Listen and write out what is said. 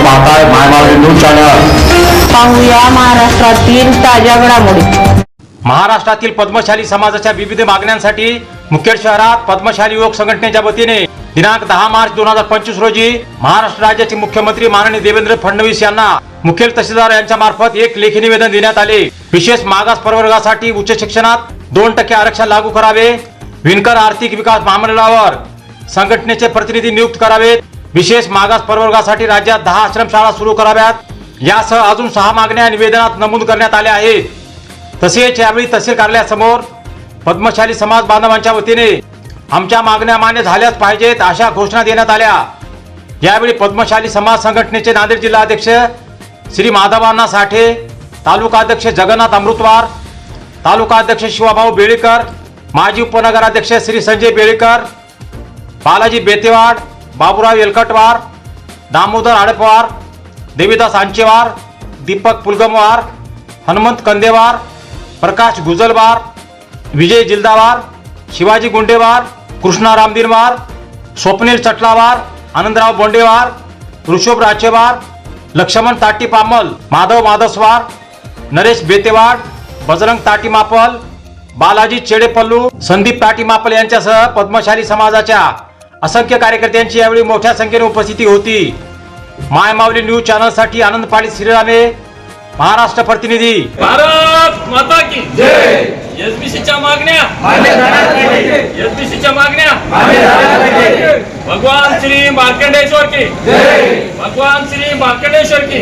आपण पाहताय news channel पाहूया महाराष्ट्रातील ताज्या घडामोडी. महाराष्ट्रातील पद्मशाली समाजाच्या विविध मागण्यांसाठी मुखेड शहरात पद्मशाली युवक संघटनेच्या वतीने दिनांक दहा मार्च दोन हजार पंचवीस रोजी महाराष्ट्र राज्याचे मुख्यमंत्री माननीय देवेंद्र फडणवीस यांना मुखेल तहसीलदार यांच्या मार्फत एक लेखी निवेदन देण्यात आले. विशेष मागास प्रवर्गासाठी उच्च शिक्षणात दोन टक्के आरक्षण लागू करावे. विणकर आर्थिक विकास महामंडळावर संघटनेचे प्रतिनिधी नियुक्त करावेत. विशेष मागास प्रवर्गासाठी राज्यात दहा आश्रमशाळा सुरू कराव्यात. यासह अजून सहा मागण्या निवेदनात नमूद करण्यात आल्या आहेत. तसेच यावेळी तहसील कार्यालयासमोर पद्मशाली समाज बांधवांच्या वतीने आमच्या मागण्या मान्य झाल्याच पाहिजेत अशा घोषणा देण्यात आल्या. यावेळी पद्मशाली समाज संघटनेचे नांदेड जिल्हाध्यक्ष श्री माधवांना साठे तालुका अध्यक्ष जगन्नाथ अमृतवार तालुका अध्यक्ष शिवाभाऊ बेळेकर माजी उपनगराध्यक्ष श्री संजय बेळेकर बालाजी बेतेवाड बाबुराव येलकटवार दामोदर आडपवार देवीदास आंचेवार दीपक पुलगमवार हनुमंत कंदेवार प्रकाश गुजलवार विजय जिल्दावार शिवाजी गुंडेवार कृष्णा रामदिनवार स्वप्नील चटलावार आनंदराव बोंडेवार ऋषभ राचेवार लक्ष्मण ताटी पामल माधव माधसवार नरेश बेतेवाड बजरंग ताटी मापल बालाजी चेडेपल्लू संदीप ताटी मापल यांच्यासह पद्मशाली समाजाच्या असंख्य कार्यकर्त्यांची यावेळी मोठ्या संख्येने उपस्थिती होती. माय माऊली न्यूज चॅनलसाठी आनंद पाडी श्रीरामे महाराष्ट्र प्रतिनिधी. भारत माता की जय. एसबीसीच्या मागण्या. एसबीसीच्या मागण्या. भगवान श्री मार्कंडेश्वर की. भगवान श्री मार्कंडेश्वर की.